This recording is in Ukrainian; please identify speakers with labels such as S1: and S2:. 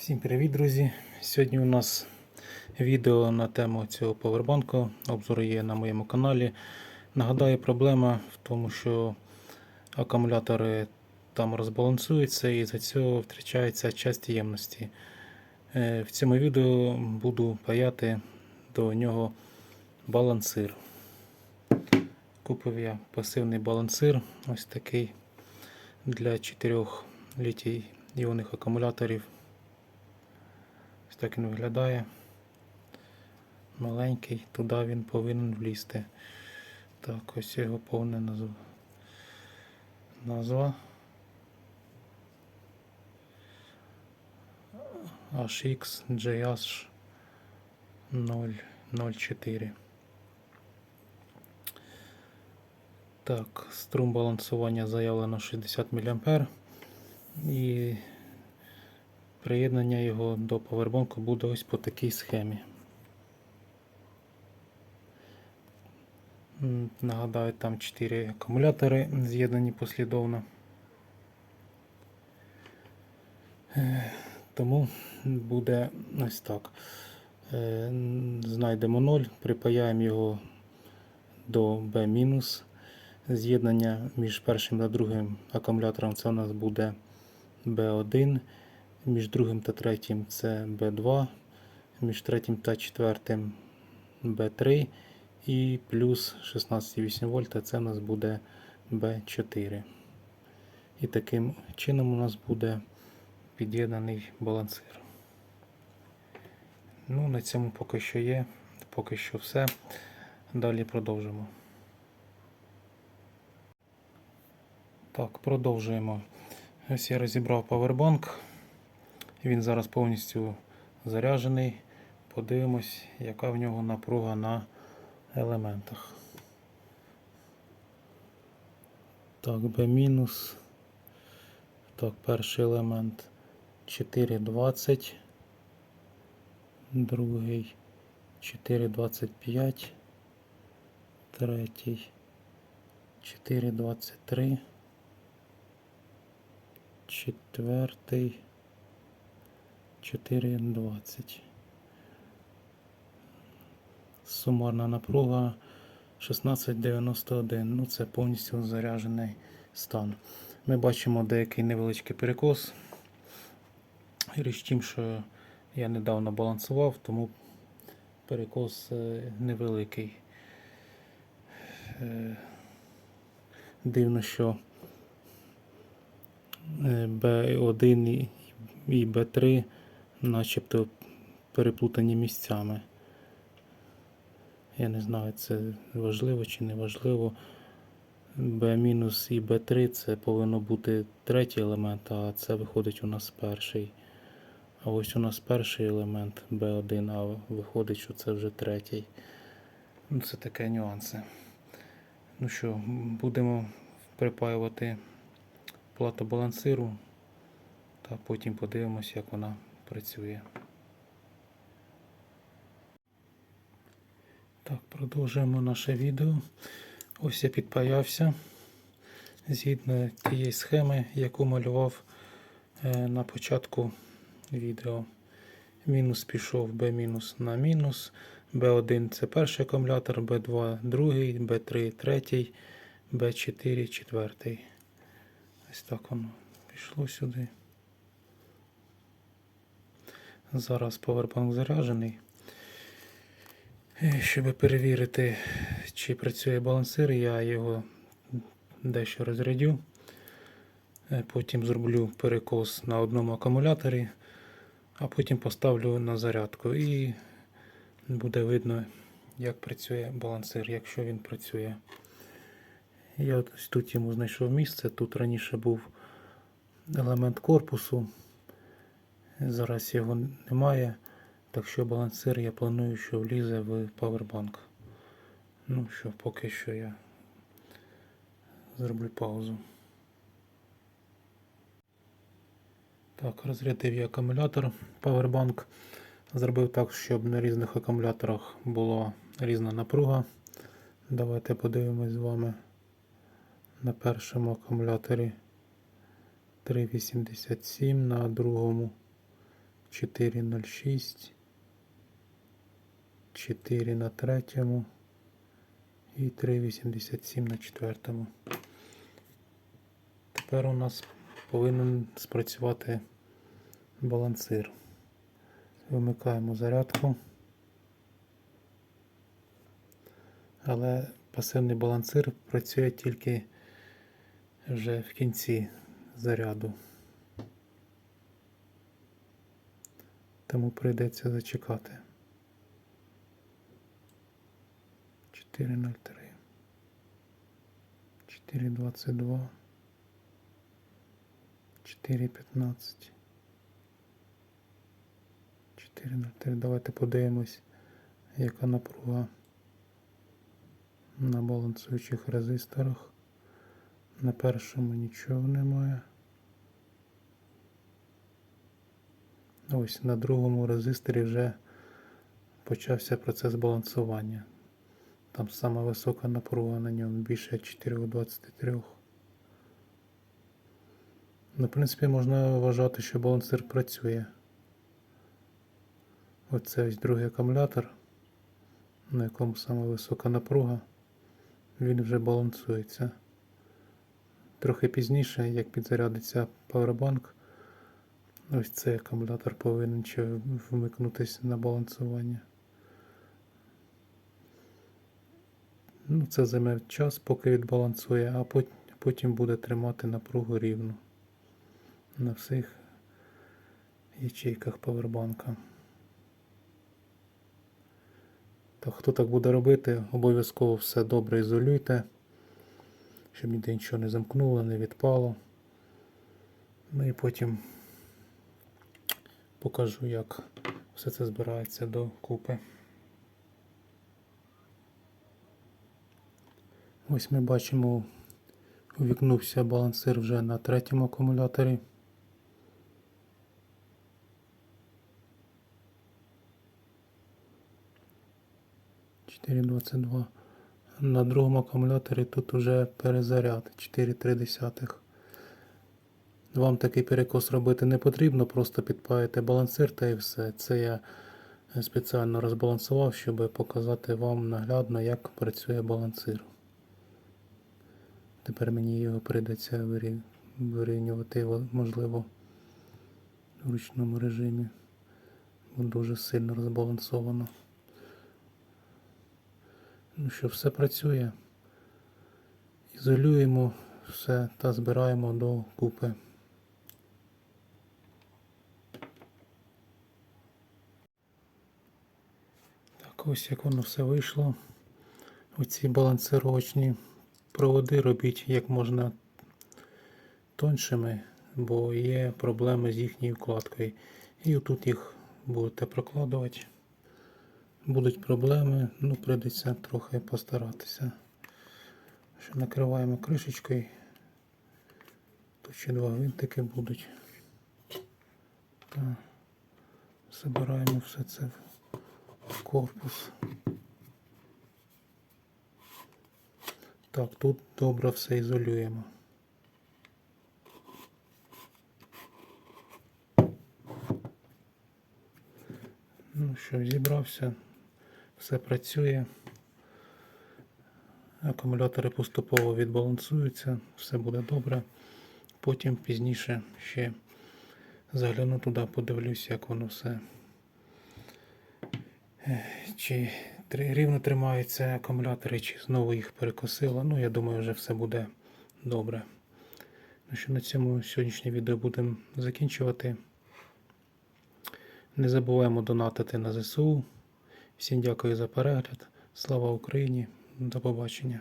S1: Всім привіт, друзі! Сьогодні у нас відео на тему цього повербанку. Обзор є на моєму каналі. Нагадаю, проблема в тому, що акумулятори там розбалансуються і за цього втрачається часть ємності. Е, В цьому відео буду паяти до нього балансир. Купив я пасивний балансир, ось такий для 4 літій іонних акумуляторів. Так він виглядає. Маленький, туди він повинен влізти. Так, ось його повна назва. Назва. HX JH 004. Так, струм балансування заявлено 60 мА. І Приєднання його до повербанку буде ось по такій схемі. Нагадаю, там 4 акумулятори з'єднані послідовно. Е, Тому буде ось так. Е, Знайдемо 0, припаяємо його до B-. З'єднання між першим та другим акумулятором це у нас буде B1 між другим та третім це B2, між третім та четвертим B3 і плюс 16,8 вольта це у нас буде B4. І таким чином у нас буде під'єднаний балансир. Ну, на цьому поки що є, поки що все. Далі продовжимо. Так, продовжуємо. Ось я розібрав павербанк. Він зараз повністю заряджений. Подивимось, яка в нього напруга на елементах. Так, B-. Так, перший елемент 4,20. Другий 4,25. Третій 4,23. Четвертий 4,20. Сумарна напруга 16,91. Ну, це повністю заряджений стан. Ми бачимо деякий невеличкий перекос. Річ в тім, що я недавно балансував, тому перекос е, невеликий. Е, Дивно, що е, B1 і- і B3 начебто переплутані місцями. Я не знаю, це важливо чи не важливо. B- і B3 це повинно бути третій елемент, а це виходить у нас перший. А ось у нас перший елемент B1, а виходить, що це вже третій. Ну, це таке нюанси. Ну що, будемо припаювати плату балансиру та потім подивимось, як вона працює. Так, продовжуємо наше відео. Ось я підпаявся згідно тієї схеми, яку малював е, на початку відео. Мінус пішов B- на мінус, B1 це перший акумулятор, B2 другий, B3 третій, B4 четвертий. Ось так воно пішло сюди. Зараз повербанк заряджений. Е, Щоб перевірити, чи працює балансир, я його дещо розрядю. Е, Потім зроблю перекос на одному акумуляторі, а потім поставлю на зарядку і буде видно, як працює балансир, якщо він працює. Я ось тут йому знайшов місце. Тут раніше був елемент корпусу. Зараз його немає. Так що балансир я планую, що влізе в павербанк. Ну що, поки що я зроблю паузу. Так, розрядив я акумулятор павербанк. Зробив так, щоб на різних акумуляторах була різна напруга. Давайте подивимось з вами на першому акумуляторі 3,87, на другому 4,06, 4 на третьому і 3,87 на четвертому. Тепер у нас повинен спрацювати балансир. Вимикаємо зарядку. Але пасивний балансир працює тільки вже в кінці заряду. Тому прийдеться зачекати. 4.03 4.22 4.15 4.03 Давайте подивимось, яка напруга на балансуючих резисторах. На першому нічого немає. Ось на другому резисторі вже почався процес балансування. Там сама висока напруга на ньому більше 4,23. Ну, в принципі, можна вважати, що балансир працює. Оце ось другий акумулятор, на якому сама висока напруга. Він вже балансується. Трохи пізніше, як підзарядиться Powerbank, ось цей акумулятор повинен ще вмикнутися на балансування. Ну, це займе час, поки відбалансує, а потім буде тримати напругу рівно на всіх ячейках павербанка. То хто так буде робити, обов'язково все добре ізолюйте, щоб ніде нічого не замкнуло, не відпало. Ну і потім покажу, як все це збирається до купи. Ось ми бачимо, увікнувся балансир вже на третьому акумуляторі. На другому акумуляторі тут уже перезаряд 4,3. Вам такий перекос робити не потрібно, просто підпаєте балансир та і все. Це я спеціально розбалансував, щоб показати вам наглядно, як працює балансир. Тепер мені його прийдеться вирівнювати, можливо, в ручному режимі. Бо дуже сильно розбалансовано. Ну що, все працює. Ізолюємо все та збираємо до купи. Ось як воно все вийшло. Оці балансировочні проводи робіть як можна тоншими, бо є проблеми з їхньою вкладкою. І отут їх будете прокладувати. Будуть проблеми, ну прийдеться трохи постаратися. Що накриваємо кришечкою. Тут ще два гвинтики будуть. Так. Забираємо все це корпус. Так, тут добре все ізолюємо. Ну що, зібрався, все працює. Акумулятори поступово відбалансуються, все буде добре. Потім пізніше ще загляну туди, подивлюсь, як воно все. Чи рівно тримаються акумулятори, чи знову їх перекосило. Ну, я думаю, вже все буде добре. Ну що на цьому сьогоднішнє відео будемо закінчувати. Не забуваємо донатити на ЗСУ. Всім дякую за перегляд. Слава Україні! До побачення!